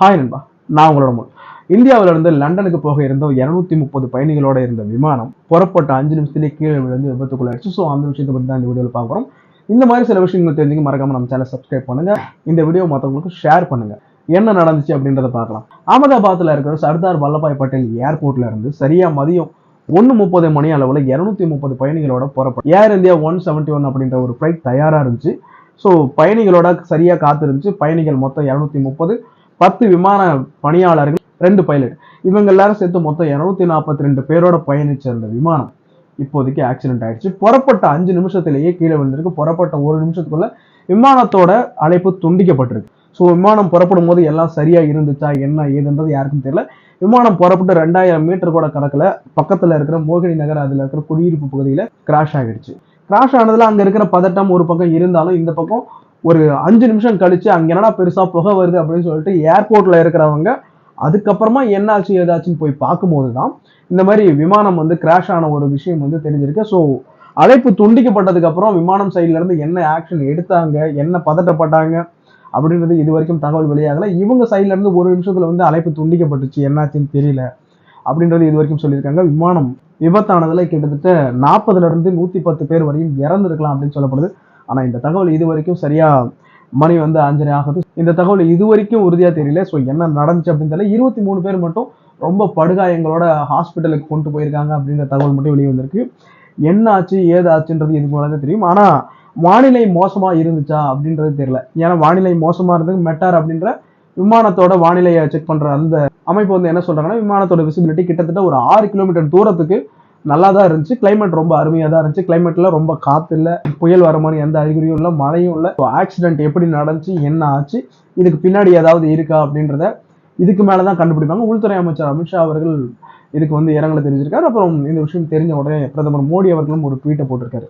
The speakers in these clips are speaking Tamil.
ஹாய் நண்பா நான் உங்களோட முன் இந்தியாவிலிருந்து லண்டனுக்கு போக இருந்த இரநூத்தி முப்பது பயணிகளோட இருந்த விமானம் புறப்பட்ட அஞ்சு நிமிஷத்துலேயே கீழே விழுந்து விபத்துக்குள்ளாயிடுச்சு. ஸோ அந்த விஷயத்தை பற்றி தான் இந்த வீடியோவில் பார்க்குறோம் இந்த மாதிரி சில விஷயங்கள் தெரிஞ்சுக்க மறக்காம நம்ம சேனல் சப்ஸ்கிரைப் பண்ணுங்க. இந்த வீடியோ மற்றவங்களுக்கு ஷேர் பண்ணுங்க. என்ன நடந்துச்சு அப்படின்றத பார்க்கலாம். அகமதாபாத்தில் இருக்கிற சர்தார் வல்லபாய் பட்டேல் ஏர்போர்ட்ல இருந்து சரியா மதியம் ஒன்று முப்பது மணி அளவில் இரநூத்தி முப்பது பயணிகளோட புறப்படும் Air India one seventy one அப்படின்ற ஒரு ஃப்ளைட் தயாராக இருந்துச்சு. ஸோ பயணிகளோட சரியாக காத்திருந்துச்சு. பயணிகள் மொத்தம் இரநூத்தி முப்பது. பத்து விமான பணியாளர்கள் ரெண்டு பைலட் இவங்க எல்லாரும் சேர்த்து மொத்தம் இரநூத்தி நாற்பத்தி ரெண்டு பேரோட பயணிச்ச அந்த விமானம் இப்போதைக்கு ஆக்சிடென்ட் ஆயிடுச்சு. புறப்பட்ட அஞ்சு நிமிஷத்திலேயே கீழே விழுந்திருக்கு. புறப்பட்ட ஒரு நிமிஷத்துக்குள்ள விமானத்தோட அழைப்பு துண்டிக்கப்பட்டிருக்கு. ஸோ விமானம் புறப்படும் போது எல்லாம் சரியா இருந்துச்சா என்ன ஏதுன்றது யாருக்கும் தெரியல. விமானம் புறப்பட்டு ரெண்டாயிரம் மீட்டர் கூட கணக்கில் பக்கத்தில் இருக்கிற மோகினி நகர் அதில் இருக்கிற குடியிருப்பு பகுதியில் கிராஷ் ஆகிடுச்சு கிராஷ் ஆனதுல அங்கே இருக்கிற பதட்டம் ஒரு பக்கம் இருந்தாலும் இந்த பக்கம் ஒரு அஞ்சு நிமிஷம் கழிச்சு அங்க என்னடா பெருசா புகை வருது அப்படின்னு சொல்லிட்டு ஏர்போர்ட்ல இருக்கிறவங்க அதுக்கப்புறமா என்னாச்சு ஏதாச்சுன்னு போய் பார்க்கும்போது தான் இந்த மாதிரி விமானம் வந்து கிராஷ் ஆன ஒரு விஷயம் வந்து தெரிஞ்சிருக்கு. ஸோ அழைப்பு துண்டிக்கப்பட்டதுக்கு அப்புறம் விமானம் சைட்ல இருந்து என்ன ஆக்ஷன் எடுத்தாங்க என்ன பதட்டப்பட்டாங்க அப்படின்றது இது வரைக்கும் தகவல் வெளியாகல. இவங்க சைட்ல இருந்து ஒரு நிமிஷத்துல வந்து அழைப்பு துண்டிக்கப்பட்டுச்சு என்னாச்சுன்னு தெரியல அப்படின்றது இது வரைக்கும் சொல்லியிருக்காங்க. விமானம் விபத்தானதுல கிட்டத்தட்ட நாற்பதுல இருந்து நூத்தி பத்து பேர் வரையும் இறந்துருக்கலாம் அப்படின்னு சொல்லப்படுது. ஆனால் இந்த தகவல் இது வரைக்கும் சரியா மணி வந்து அஞ்சனை ஆகுது. இந்த தகவல் இது வரைக்கும் உறுதியாக தெரியல. ஸோ என்ன நடந்துச்சு அப்படின்னு தெரியல. இருபத்தி மூணு பேர் மட்டும் ரொம்ப படுகாயங்களோட ஹாஸ்பிட்டலுக்கு கொண்டு போயிருக்காங்க அப்படின்ற தகவல் மட்டும் வெளியே வந்திருக்கு. என்ன ஆச்சு ஏது ஆச்சுன்றது இதுக்கு மேலே தெரியும். ஆனால் வானிலை மோசமா இருந்துச்சா அப்படின்றது தெரியல. ஏன்னா வானிலை மோசமா இருந்தது மெட்டார் அப்படின்ற விமானத்தோட வானிலையை செக் பண்ற அந்த அமைப்பு வந்து என்ன சொல்றாங்கன்னா விமானத்தோட விசிபிலிட்டி கிட்டத்தட்ட ஒரு ஆறு கிலோமீட்டர் தூரத்துக்கு நல்லா தான் இருந்துச்சு. கிளைமேட் ரொம்ப அருமையாக தான் இருந்துச்சு கிளைமேட்டில் ரொம்ப காற்று இல்லை புயல் வர மாதிரி எந்த அறிகுறியும் இல்லை மழையும் இல்லை. ஆக்சிடென்ட் எப்படி நடந்துச்சு என்ன ஆச்சு இதுக்கு பின்னாடி ஏதாவது இருக்கா அப்படின்றத இதுக்கு மேலே தான் கண்டுபிடிப்பாங்க. உள்துறை அமைச்சர் அமித்ஷா அவர்கள் இதுக்கு வந்து இரங்கலை தெரிஞ்சிருக்காரு அப்புறம் இந்த விஷயம் தெரிஞ்ச உடனே பிரதமர் மோடி அவர்களும் ஒரு ட்வீட்டை போட்டிருக்காரு.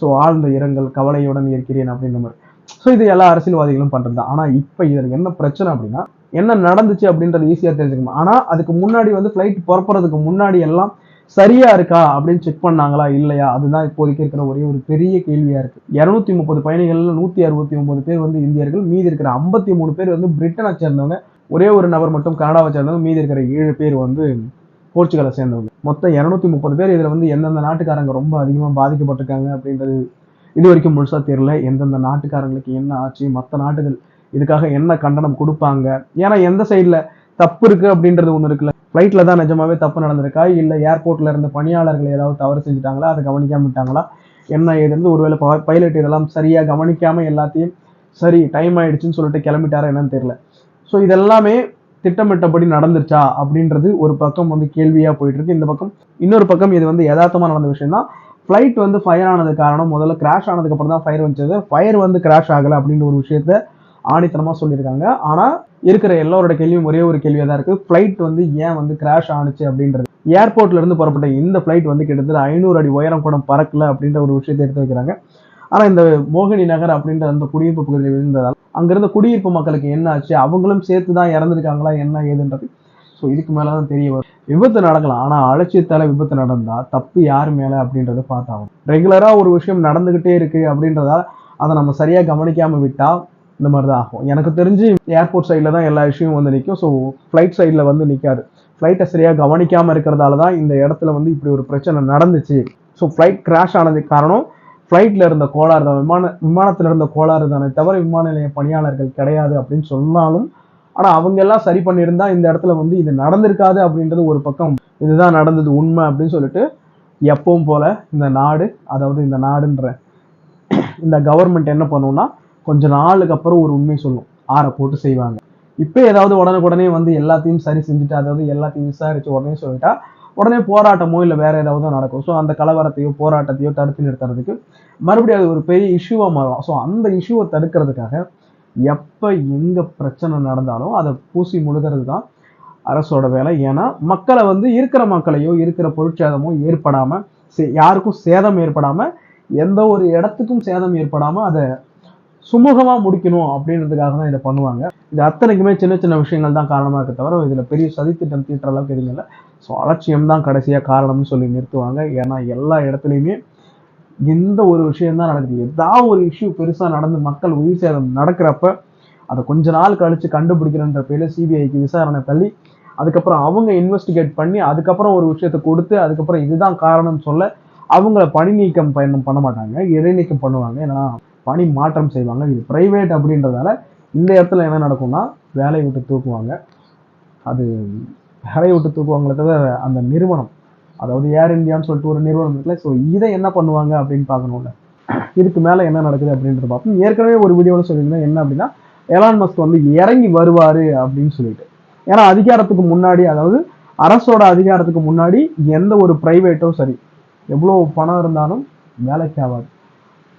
ஸோ ஆழ்ந்த இரங்கல் கவலையுடன் இருக்கிறேன் அப்படின்ற மாதிரி. ஸோ இது எல்லா அரசியல்வாதிகளும் பண்ணுறது தான். ஆனால் இப்போ இதில் என்ன பிரச்சனை அப்படின்னா என்ன நடந்துச்சு அப்படின்றது ஈஸியாக தெரிஞ்சுக்கணும். ஆனால் அதுக்கு முன்னாடி வந்து ஃப்ளைட் புறப்படுறதுக்கு முன்னாடி எல்லாம் சரியா இருக்கா அப்படின்னு செக் பண்ணாங்களா இல்லையா? அதுதான் இப்போதைக்கு இருக்கிற ஒரே ஒரு பெரிய கேள்வியா இருக்கு. இருநூத்தி முப்பது பயணிகள்ல நூத்தி அறுபத்தி ஒன்பது பேர் வந்து இந்தியர்கள் மீதி இருக்கிற ஐம்பத்தி மூணு பேர் வந்து பிரிட்டனை சேர்ந்தவங்க. ஒரே ஒரு நபர் மட்டும் கனடாவை சேர்ந்தவங்க மீதி இருக்கிற ஏழு பேர் வந்து போர்ச்சுகலை சேர்ந்தவங்க. மொத்தம் இரநூத்தி முப்பது பேர் இதுல வந்து எந்தெந்த நாட்டுக்காரங்க ரொம்ப அதிகமா பாதிக்கப்பட்டிருக்காங்க அப்படின்றது இது வரைக்கும் முழுசா தெரியல. எந்தெந்த நாட்டுக்காரங்களுக்கு என்ன ஆச்சு மற்ற நாட்டுகள் இதுக்காக என்ன கண்டனம் கொடுப்பாங்க? ஏன்னா எந்த சைடில் தப்பு இருக்குது அப்படின்றது ஒன்று இருக்குல்ல. ஃப்ளைட்டில் தான் நிஜமாவே தப்பு நடந்திருக்கா? இல்லை ஏர்போர்ட்டில் இருந்த பணியாளர்கள் ஏதாவது தவறு செஞ்சுட்டாங்களா? அதை கவனிக்காம விட்டாங்களா? என்ன ஏதுன்னு ஒருவேளை பைலட் இதெல்லாம் சரியாக கவனிக்காமல் எல்லாத்தையும் சரி டைம் ஆயிடுச்சுன்னு சொல்லிட்டு கிளம்பிட்டாரா என்னன்னு தெரியல. ஸோ இதெல்லாமே திட்டமிட்டபடி நடந்துருச்சா? அப்படின்றது ஒரு பக்கம் வந்து கேள்வியாக போயிட்டு இருக்கு இந்த பக்கம் இன்னொரு பக்கம் இது வந்து யதார்த்தமாக நடந்த விஷயம் தான் ஃப்ளைட் வந்து ஃபயர் ஆனது காரணம் முதல்ல கிராஷ் ஆனதுக்கு அப்புறம் தான் ஃபயர் வந்துச்சது ஃபயர் வந்து கிராஷ் ஆகலை அப்படின்ற ஒரு விஷயத்த ஆணித்தனமாக சொல்லியிருக்காங்க. ஆனால் இருக்கிற எல்லாரோட கேள்வியும் ஒரே ஒரு கேள்வியாக தான் இருக்குது ஃப்ளைட் வந்து ஏன் வந்து கிராஷ் ஆனுச்சு அப்படின்றது. ஏர்போர்ட்லேருந்து புறப்பட்ட இந்த ஃப்ளைட் வந்து கிட்டத்தட்ட ஐநூறு அடி உயரம் கூட பறக்கல அப்படின்ற ஒரு விஷயத்தை எடுத்து வைக்கிறாங்க. ஆனால் இந்த மோகினி நகர் அப்படின்ற அந்த குடியிருப்பு பகுதியில் விழுந்ததால் அங்கிருந்த குடியிருப்பு மக்களுக்கு என்ன ஆச்சு? அவங்களும் சேர்த்து தான் இறந்துருக்காங்களா? என்ன ஏதுன்றது. ஸோ இதுக்கு மேலதான் தெரிய வரும். விபத்து நடக்கலாம் ஆனால் அலட்சியத்தால் விபத்து நடந்தால் தப்பு யார் மேலே அப்படின்றத பார்த்தாகும் ரெகுலராக ஒரு விஷயம் நடந்துக்கிட்டே இருக்குது அப்படின்றதால் அதை நம்ம சரியாக கவனிக்காமல் விட்டால் இந்த மாதிரி தான் ஆகும். எனக்கு தெரிஞ்சு ஏர்போர்ட் சைடில் தான் எல்லா விஷயமும் வந்து நிற்கும் ஸோ ஃப்ளைட் சைடில் வந்து நிற்காது ஃப்ளைட்டை சரியாக கவனிக்காமல் இருக்கிறதால தான் இந்த இடத்துல வந்து இப்படி ஒரு பிரச்சனை நடந்துச்சு. ஸோ ஃப்ளைட் கிராஷ் ஆனதுக்கு காரணம் ஃப்ளைட்டில் இருந்த கோளாறு தான். விமான விமானத்தில் இருந்த கோளாறு தானே தவிர விமான நிலைய பணியாளர்கள் கிடையாது அப்படின்னு சொன்னாலும் ஆனால் அவங்க எல்லாம் சரி பண்ணியிருந்தா இந்த இடத்துல வந்து இது நடந்திருக்காது அப்படின்றது ஒரு பக்கம். இதுதான் நடந்தது உண்மை அப்படின்னு சொல்லிட்டு எப்பவும் போல இந்த நாடு அதாவது இந்த நாடுன்ற இந்த கவர்மெண்ட் என்ன பண்ணும்னா கொஞ்ச நாளுக்கு அப்புறம் ஒரு உண்மை சொல்லும். ஆற போட்டு செய்வாங்க. இப்போ ஏதாவது உடனுக்குடனே வந்து எல்லாத்தையும் சரி செஞ்சுட்டு அதாவது எல்லாத்தையும் விசாரிச்சு உடனே சொல்லிட்டா உடனே போராட்டமோ இல்லை வேற ஏதாவது நடக்கும். ஸோ அந்த கலவரத்தையோ போராட்டத்தையோ தடுத்து நிறுத்துறதுக்கு மறுபடியும் அது ஒரு பெரிய இஷ்யூவாக மாறும். ஸோ அந்த இஷ்யூவை தடுக்கிறதுக்காக எப்போ எங்கே பிரச்சனை நடந்தாலும் அதை பூசி முழுகிறது தான் அரசோட வேலை. ஏன்னா மக்களை வந்து இருக்கிற மக்களையோ இருக்கிற பொருட்சேதமோ ஏற்படாம யாருக்கும் சேதம் ஏற்படாமல் எந்த ஒரு இடத்துக்கும் சேதம் ஏற்படாமல் அதை சுமூகமாக முடிக்கணும் அப்படின்றதுக்காக தான் இதை பண்ணுவாங்க. இது அத்தனைக்குமே சின்ன சின்ன விஷயங்கள் தான் காரணமாக இருக்க தவிர இதில் பெரிய சதித்திட்டம் தீட்டுற அளவுக்கு எதுவும் இல்லை. ஸோ அலட்சியம் தான் கடைசியாக காரணம்னு சொல்லி நிறுத்துவாங்க. ஏன்னா எல்லா இடத்துலையுமே எந்த ஒரு விஷயம்தான் நடக்குது. ஏதாவது ஒரு இஷ்யூ பெருசாக நடந்து மக்கள் உயிர் சேதம் நடக்கிறப்ப அதை கொஞ்ச நாள் கழித்து கண்டுபிடிக்கிறன்ற பேரில் சிபிஐக்கு விசாரணை தள்ளி அதுக்கப்புறம் அவங்க இன்வெஸ்டிகேட் பண்ணி அதுக்கப்புறம் ஒரு விஷயத்தை கொடுத்து அதுக்கப்புறம் இதுதான் காரணம்னு சொல்ல அவங்கள பணி நீக்கம் பயணம் பண்ண மாட்டாங்க. இடைநீக்கம் பண்ணுவாங்க. ஏன்னா பணி மாற்றம் செய்வாங்க. இது ப்ரைவேட் அப்படின்றதால இந்த இடத்துல என்ன நடக்கும்னா வேலையை விட்டு தூக்குவாங்க. அது வேலையை விட்டு தூக்குவாங்களே தவிர அந்த நிறுவனம் அதாவது ஏர் இந்தியான்னு சொல்லிட்டு ஒரு நிறுவனம் இருக்குல்ல ஸோ இதை என்ன பண்ணுவாங்க அப்படின்னு பார்க்கணும்ல. இதுக்கு மேலே என்ன நடக்குது அப்படின்றத பார்ப்போம். ஏற்கனவே ஒரு வீடியோவில் சொல்லியிருந்தேன் என்ன அப்படின்னா எலான் மஸ்க் வந்து இறங்கி வருவார் அப்படின்னு சொல்லிட்டு. ஏன்னா அதிகாரத்துக்கு முன்னாடி அதாவது அரசோட அதிகாரத்துக்கு முன்னாடி எந்த ஒரு ப்ரைவேட்டும் சரி எவ்வளோ பணம் இருந்தாலும் வேலைக்கு ஆகாது.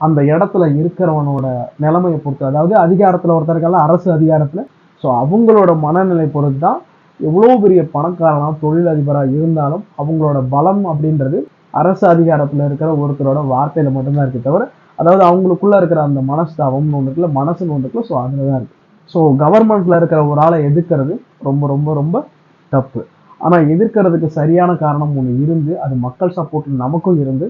அந்த இடத்துல இருக்கிறவனோட நிலைமையை பொறுத்து அதாவது அதிகாரத்தில் ஒருத்தருக்கெல்ல அரசு அதிகாரத்தில் ஸோ அவங்களோட மனநிலை பொறுத்து தான் எவ்வளோ பெரிய பணக்காரனாக தொழிலதிபராக இருந்தாலும் அவங்களோட பலம் அப்படின்றது அரசு அதிகாரத்தில் இருக்கிற ஒருத்தரோட வார்த்தையில் மட்டும்தான் இருக்கு தவிர அதாவது அவங்களுக்குள்ள இருக்கிற அந்த மனஸ்தாபம்னு ஒன்று இருக்குல்ல மனசுன்னு ஒன்று இருக்குல்ல ஸோ அதில் தான் இருக்கு. ஸோ கவர்மெண்ட்ல இருக்கிற ஒரு ஆளை எதிர்க்கிறது ரொம்ப ரொம்ப ரொம்ப தப்பு. ஆனால் எதிர்க்கிறதுக்கு சரியான காரணம் ஒன்று இருந்து அது மக்கள் சப்போர்ட் நமக்கும் இருந்து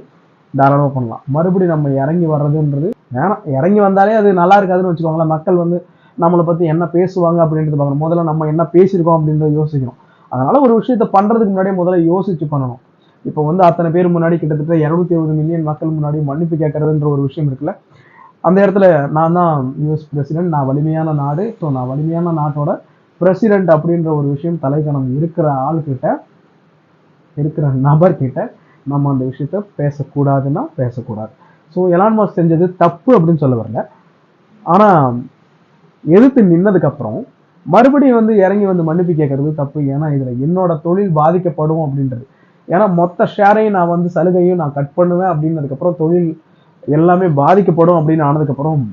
தாராளமாக பண்ணலாம். மறுபடியும் நம்ம இறங்கி வர்றதுன்றது வேணாம். இறங்கி வந்தாலே அது நல்லா இருக்காதுன்னு வச்சுக்கோங்களேன். மக்கள் வந்து நம்மளை பற்றி என்ன பேசுவாங்க அப்படின்றது பார்க்கணும். முதல்ல நம்ம என்ன பேசியிருக்கோம் அப்படின்றத யோசிக்கணும். அதனால் ஒரு விஷயத்த பண்ணுறதுக்கு முன்னாடியே முதல்ல யோசிச்சு பண்ணணும். இப்போ வந்து அத்தனை பேர் முன்னாடி கிட்டத்தட்ட இரநூத்தி இருபது மில்லியன் மக்கள் முன்னாடி மன்னிப்பு கேட்கறதுன்ற ஒரு விஷயம் இருக்குல்ல. அந்த இடத்துல நான் தான் யூஎஸ் பிரசிடென்ட் நான் வலிமையான நாடு. ஸோ நான் வலிமையான நாட்டோட பிரசிடென்ட் அப்படின்ற ஒரு விஷயம் தலைக்கணம் இருக்கிற ஆள்கிட்ட இருக்கிற நபர்கிட்ட நம்ம அந்த விஷயத்த பேசக்கூடாதுன்னா பேசக்கூடாது. ஸோ எலான் மாஸ்க் செஞ்சது தப்பு அப்படின்னு சொல்ல வரல. ஆனால் எதிர்த்து நின்னதுக்கப்புறம் மறுபடியும் வந்து இறங்கி வந்து மன்னிப்பு கேட்கறது தப்பு. ஏன்னா இதில் என்னோட தொழில் பாதிக்கப்படும் அப்படின்றது. ஏன்னா மொத்த ஷேரையும் நான் வந்து சலுகையும் நான் கட் பண்ணுவேன் அப்படின்னதுக்கப்புறம் தொழில் எல்லாமே பாதிக்கப்படும் அப்படின்னு ஆனதுக்கப்புறம்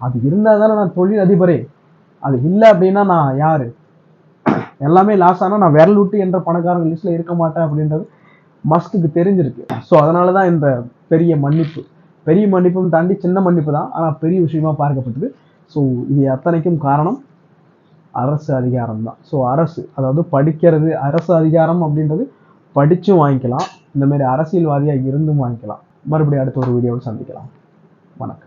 அது இருந்தால் தானே நான் தொழில் அதிபரே அது இல்லை அப்படின்னா நான் யார்? எல்லாமே லாஸ் ஆனால் நான் விரல் விட்டு என்ற பணக்காரங்க லிஸ்ட்டில் இருக்க மாட்டேன் அப்படின்றது மஸ்ட்டுக்கு தெரிஞ்சிருக்கு. ஸோ அதனால தான் இந்த பெரிய மன்னிப்பு. பெரிய மன்னிப்பும் தாண்டி சின்ன மன்னிப்பு தான். ஆனால் பெரிய விஷயமா பார்க்கப்பட்டது. ஸோ இது அத்தனைக்கும் காரணம் அரசு அதிகாரம் தான். ஸோ அரசு அதாவது படிக்கிறது அரசு அதிகாரம் அப்படின்றது படித்தும் வாங்கிக்கலாம். இந்தமாரி அரசியல்வாதியாக இருந்தும் வாங்கிக்கலாம். மறுபடியும் அடுத்த ஒரு வீடியோவில் சந்திக்கலாம். வணக்கம்.